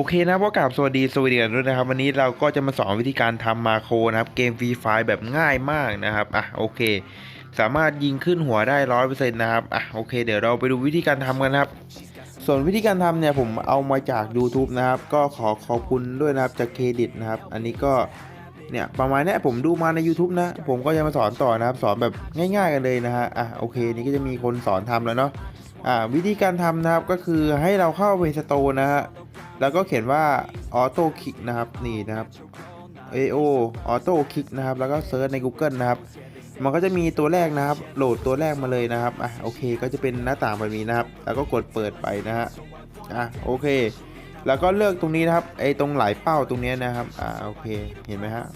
โอเคนะพวกกับสวัสดีสวัสดีกันด้วยนะครับ วันนี้เราก็จะมาสอนวิธีการทำมาโครนะครับ เกมฟรีไฟแบบง่ายมากนะครับอะโอเค สามารถยิงขึ้นหัวได้ร้อยเปอร์เซ็นต์นะครับอะโอเค เดี๋ยวเราไปดูวิธีการทำกันครับ ส่วนวิธีการทำเนี่ยผมเอามาจาก YouTube นะครับ ก็ขอขอบคุณด้วยนะครับจากเครดิตนะครับ อันนี้ก็เนี่ยประมาณนี้ผมดูมาใน YouTube นะ ผมก็จะมาสอนต่อนะครับ สอนแบบง่าย ๆ กันเลยนะฮะอะโอเค นี่ก็จะมีคนสอนทำแล้วเนาะอ่าวิธีการทำนะครับก็คือให้เราเข้าไปสโตร์นะฮะ แล้วก็เขียนว่าออโต้คลิกนะครับนี่นะครับ AO ออโต้คลิกนะครับ แล้วก็เซิร์ชใน Google นะครับ มันก็จะมีตัวแรกนะครับ โหลดตัวแรกมาเลยนะครับอะโอเคก็จะเป็นหน้าต่างแบบนี้นะครับ แล้วก็กดเปิดไปนะฮะอะโอเค แล้วก็เลือกตรงนี้นะครับไอ้ตรงหลายเป้าตรงเนี้ยนะครับอ่าโอเคเห็นไหมฮะ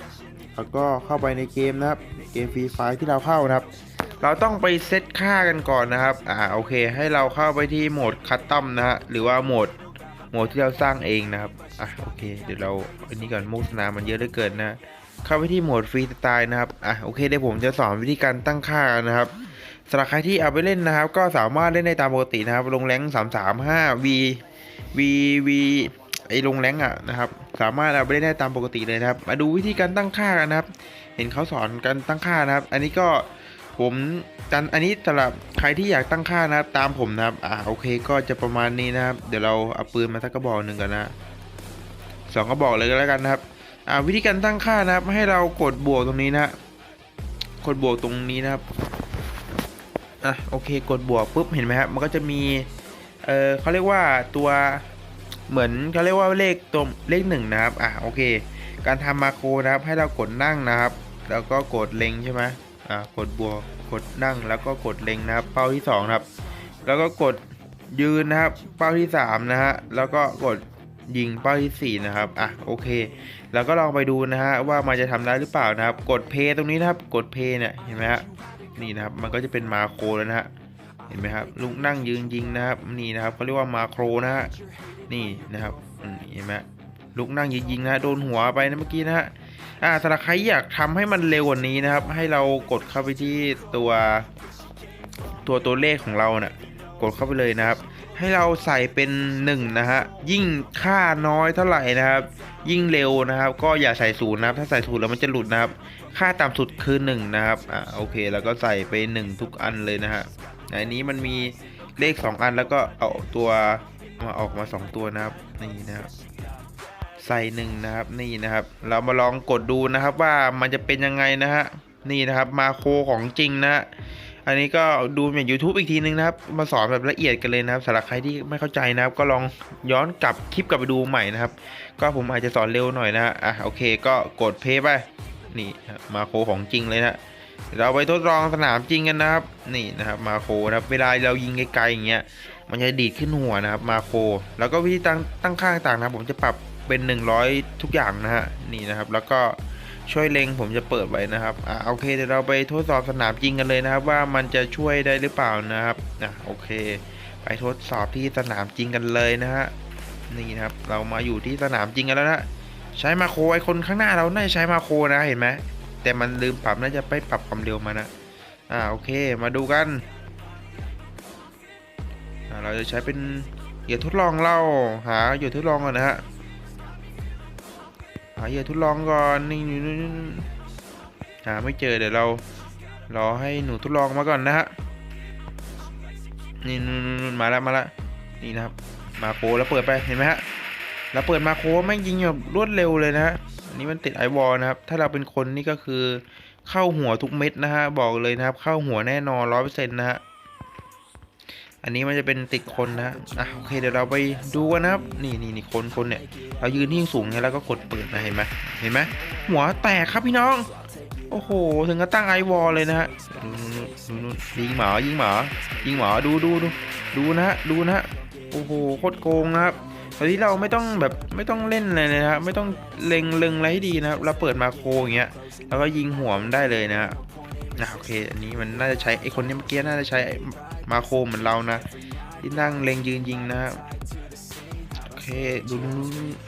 แล้วก็เข้าไปในเกมนะครับ เกมฟรีไฟที่เราเข้านะครับ เราต้องไปเซตค่ากันก่อนนะครับ อ่า โอเค ให้เราเข้าไปที่โหมดคัสตอมนะฮะ หรือว่าโหมด โหมดที่เราสร้างเองนะครับ อะโอเค เดี๋ยวเราอันนี้ก่อนโมสนามันเยอะเหลือเกินนะ เข้าไปที่โหมดฟรีสไตล์นะครับ อะโอเคเดี๋ยวผมจะสอนวิธีการตั้งค่านะครับสำหรับใครที่เอาไปเล่นนะครับ ก็สามารถเล่นได้ตามปกตินะครับ ลงแรงสามสามห้า V V V ไอ้ลงแรงอะนะครับ สามารถเอาไปเล่นได้ตามปกติเลยนะครับ มาดูวิธีการตั้งค่ากันนะครับ เห็นเขาสอนการตั้งค่านะครับ อันนี้ก็ผม กันอันนี้สำหรับใครที่อยากตั้งค่านะครับ ตามผมนะครับ อ่าโอเคก็จะประมาณนี้นะครับ เดี๋ยวเราเอาปืนมาสักกระบอกหนึ่งกันนะสองกระบอกเลยก็แล้วกันนะครับ อ่าวิธีการตั้งค่านะครับ ให้เรากดบวกตรงนี้นะกดบวกตรงนี้นะครับ อะโอเคกดบวกปุ๊บเห็นไหมครับ มันก็จะมี เออเขาเรียกว่าตัวเหมือนเขาเรียกว่าเลขตัวเลขหนึ่งนะครับ อะโอเค การทำมาโครนะครับ ให้เรากดนั่งนะครับ แล้วก็กดเล็งใช่ไหม กดบวกกดนั่งแล้วก็กดเล็งนะครับ เป้าที่สองนะครับ แล้วก็กดยืนนะครับ เป้าที่สามนะฮะแล้วก็กดยิงเป้าที่สี่นะครับ อะ โอเค แล้วก็ลองไปดูนะฮะ ว่ามันจะทำได้หรือเปล่านะครับ กดเพย์ตรงนี้นะครับ กดเพย์เนี่ย เห็นไหมฮะ นี่นะครับ มันก็จะเป็นมาโครแล้วนะฮะ เห็นไหมครับ ลุกนั่งยืนยิงนะครับ นี่นะครับเขาเรียกว่ามาโครนะฮะ นี่นะครับเห็นไหมลุกนั่งยืนยิงนะฮะโดนหัวไปนะเมื่อกี้นะฮะ อ่าสำหรับใครอยากทำให้มันเร็วกว่านี้นะครับ ให้เรากดเข้าไปที่ตัวตัวตัวเลขของเราเนะ่ะกดเข้าไปเลยนะครับ ให้เราใส่เป็น1นะฮะยิ่งค่าน้อยเท่าไหร่นะครับ ยิ่งเร็วนะครับ ก็อย่าใส่ศูนย์นะครับ ถ้าใส่ศูนย์แล้วมันจะหลุดนะครับ ค่าต่ำสุดคือ1นะครับอ่าโอเค แล้วก็ใส่ไป 1 ทุกอันเลยนะฮะอันนี้มันมีเลข 2 อันแล้วก็เอาตัวมาออกมา 2 ตัวนะครับนี่นะครับ ใส่หนึ่งนะครับนี่นะครับ เรามาลองกดดูนะครับว่ามันจะเป็นยังไงนะฮะนี่นะครับมาโคของจริงนะอันนี้ก็ดูจาก YouTube อีกทีนึงนะครับ มาสอนแบบละเอียดกันเลยนะครับสำหรับใครที่ไม่เข้าใจนะครับ ก็ลองย้อนกลับคลิปกลับไปดูใหม่นะครับ ก็ผมอาจจะสอนเร็วหน่อยนะอะโอเคก็กดเพย์ไปนี่นะมาโคของจริงเลยนะเราไปทดลองสนามจริงกันนะครับ นี่นะครับมาโคนะครับเวลาเรายิงไกลๆอย่างเงี้ยมันจะดีดขึ้นหัวนะครับมาโค แล้วก็วิธีตั้งตั้งค่างต่างนะผมจะปรับ เป็น 100 ทุกอย่างนะฮะนี่นะครับ แล้วก็ช่วยเล็งผมจะเปิดไว้นะครับอ่าโอเคเดี๋ยวเราไปทดสอบสนามจริงกันเลยนะครับ ว่ามันจะช่วยได้หรือเปล่านะครับอะโอเค ไปทดสอบที่สนามจริงกันเลยนะฮะนี่นะครับ เรามาอยู่ที่สนามจริงกันแล้วนะใช้มาโคไอคนข้างหน้าเราน่าจะใช้มาโคนะเห็นไหมแต่มันลืมปรับน่าจะไปปรับความเร็วมานะอ่าโอเคมาดูกันอ่าเราจะใช้เป็นเหยื่อทดลองเล่าหาเหยื่อทดลองก่อนนะฮะ หาเหยื่อทดลองก่อนนี่นี่นี่นี่หาไม่เจอเดี๋ยวเรารอให้หนูทดลองมาก่อนนะฮะนี่นู่นนมาแล้วมาแล้วนี่นะครับ มาโคแล้วเปิดไปเห็นไหมฮะแล้วเปิดมาโครแม่งยิงแบบรวดเร็วเลยนะฮะอันนี้มันติดไอวอลนะครับ ถ้าเราเป็นคนนี่ก็คือเข้าหัวทุกเม็ดนะฮะบอกเลยนะครับ เข้าหัวแน่นอนร้อยเปอร์เซ็นต์นะฮะ อันนี้มันจะเป็นติดคนนะอะโอเคเดี๋ยวเราไปดูกันนะครับ นี่นี่นี่คนคนเนี่ย เรายืนที่สูงไงแล้วก็กดเปิดนะเห็นไหมเห็นไหมหัวแตกครับพี่น้อง โอ้โห ถึงกับตั้งไอวอลเลยนะฮะดูดูดูยิงหมายิงหมายิงหมาดูดูดูดูนะฮะดูนะฮะโอ้โหโคตรโกงนะครับตอนนี้เราไม่ต้องแบบไม่ต้องเล่นอะไรเลยนะครับไม่ต้องเล็งเล็งอะไรให้ดีนะครับเราเปิดมาโคอย่างเงี้ยแล้วก็ยิงหัวมันได้เลยนะฮะอะโอเค อันนี้มันน่าจะใช้ไอคนนี้เมื่อกี้น่าจะใช้ มาโคเหมือนเรานะ ที่นั่งเล็งยืนยิงนะโอเคดู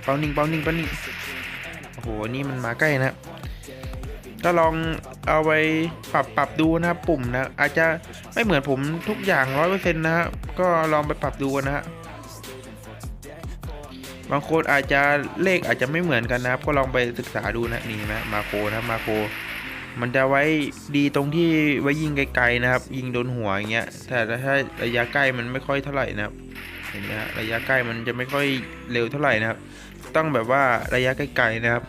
เป้านิ่งเป้านิ่งเป้านิ่งโอ้โหนี่มันมาใกล้นะก็ลองเอาไปปรับปรับดูนะครับปุ่มนะ อาจจะไม่เหมือนผมทุกอย่างร้อยเปอร์เซ็นต์นะครับก็ลองไปปรับดูนะฮะบางคนอาจจะเลขอาจจะไม่เหมือนกันนะครับ ก็ลองไปศึกษาดูนะนี่นไหมาโคนะมาโค มันจะไว้ดีตรงที่ไว้ยิงไกลๆนะครับ ยิงโดนหัวอย่างเงี้ยแต่ถ้าระยะใกล้มันไม่ค่อยเท่าไหร่นะครับเห็นไหมฮะระยะใกล้มันจะไม่ค่อยเร็วเท่าไหร่นะครับ ต้องแบบว่าระยะไกลๆนะครับ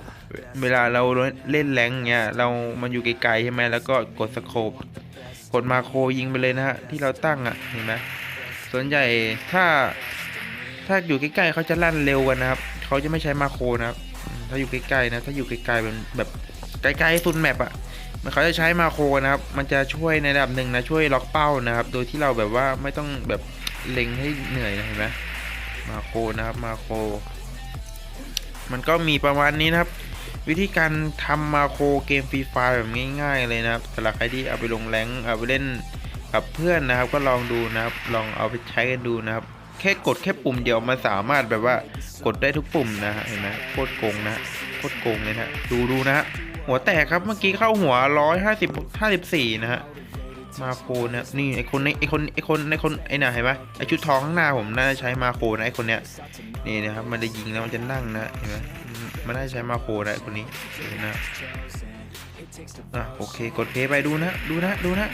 เวลาเราเล่นแรงเงี้ยเรามันอยู่ไกลๆใช่ไหมแล้วก็กดสโคปกดมาโคยิงไปเลยนะฮะที่เราตั้งอะเห็นไหมส่วนใหญ่ถ้าถ้าอยู่ใกล้ๆเขาจะลั่นเร็วกันนะครับเขาจะไม่ใช้มาโคนะครับ ถ้าอยู่ใกล้ๆนะ ถ้าอยู่ไกลๆเป็นแบบไกลๆสุดแมปอะ มันเขาจะใช้มาโครนะครับ มันจะช่วยในระดับหนึ่งนะ ช่วยล็อกเป้านะครับ โดยที่เราแบบว่าไม่ต้องแบบเล็งให้เหนื่อยนะเห็นไหมมาโครนะครับมาโคร มันก็มีประมาณนี้นะครับ วิธีการทำมาโครเกมฟรีไฟแบบง่ายๆเลยนะครับสำหรับใครที่เอาไปลงแรงเอาไปเล่นกับเพื่อนนะครับ ก็ลองดูนะครับ ลองเอาไปใช้กันดูนะครับ แค่กดแค่ปุ่มเดียวมันสามารถแบบว่ากดได้ทุกปุ่มนะฮะเห็นไหมโคตรโกงนะโคตรโกงเลยนะฮะดูดูนะฮะ หัวแตกครับเมื่อกี้เข้าหัวร้อยห้าสิบห้าสิบสี่นะฮะมาโคนะนี่ไอคนนี้ไอคนไอคนไอคนไอหน่ะเห็นไหมไอชุดทองข้างหน้าผมน่าจะใช้มาโคนะไอคนเนี้ยนี่นะครับมันจะยิงแล้วมันจะนั่งนะเห็นไหมมันน่าจะใช้มาโคนะไอคนนี้นะอะโอเคกดเพย์ไปดูนะดูนะดูนะ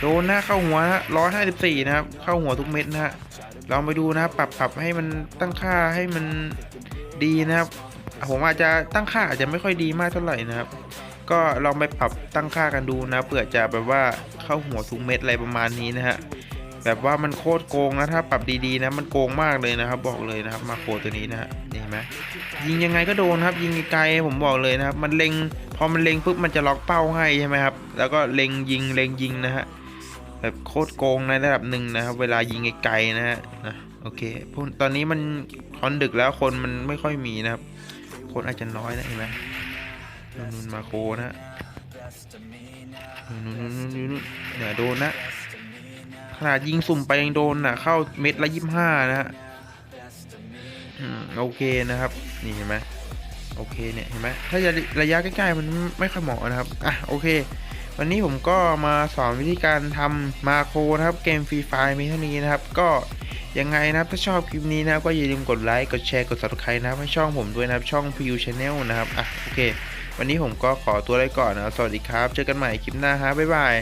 โดนนะเข้าหัวร้อยห้าสิบสี่นะครับเข้าหัวทุกเม็ดนะฮะลองไปดูนะปรับปรับให้มันตั้งค่าให้มันดีนะครับ ผมอาจจะตั้งค่าอาจจะไม่ค่อยดีมากเท่าไหร่นะครับ ก็ลองไปปรับตั้งค่ากันดูนะเผื่อจะแบบว่าเข้าหัวทุกเม็ดอะไรประมาณนี้นะฮะแบบว่ามันโคตรโกงนะถ้าปรับดีๆนะมันโกงมากเลยนะครับ บอกเลยนะครับมาโครตัวนี้นะฮะนี่เห็นไหมยิงยังไงก็โดนครับ ยิงไกลผมบอกเลยนะครับ มันเล็งพอมันเล็งปุ๊บมันจะล็อกเป้าให้ใช่ไหมครับ แล้วก็เล็งยิงเล็งยิงนะฮะแบบโคตรโกงในระดับหนึ่งนะครับ เวลายิงไกลๆนะฮะนะโอเคตอนนี้มันคอนดึกแล้วคนมันไม่ค่อยมีนะครับ คนอาจจะน้อยนะเห็นไหมนุ่นมาโคนะนุ่นนู่นนู่นเนี่ยโดนนะขนาดยิงสุ่มไปยังโดนนะเข้าเม็ดละยี่สิบห้านะฮะโอเคนะครับ นี่เห็นไหมโอเคเนี่ยเห็นไหมถ้าระยะใกล้ๆมันไม่ค่อยเหมาะนะครับอะโอเค วันนี้ผมก็มาสอนวิธีการทำมาโครนะครับเกมฟรีไฟมีเท่านี้นะครับ ก็ยังไงนะครับถ้าชอบคลิปนี้นะก็อย่าลืมกดไลค์กดแชร์กด subscribe นะครับให้ช่องผมด้วยนะครับช่องพิวชาแนลนะครับอะโอเค วันนี้ผมก็ขอตัวไปก่อนนะสวัสดีครับ เจอกันใหม่คลิปหน้าฮะบ๊ายบาย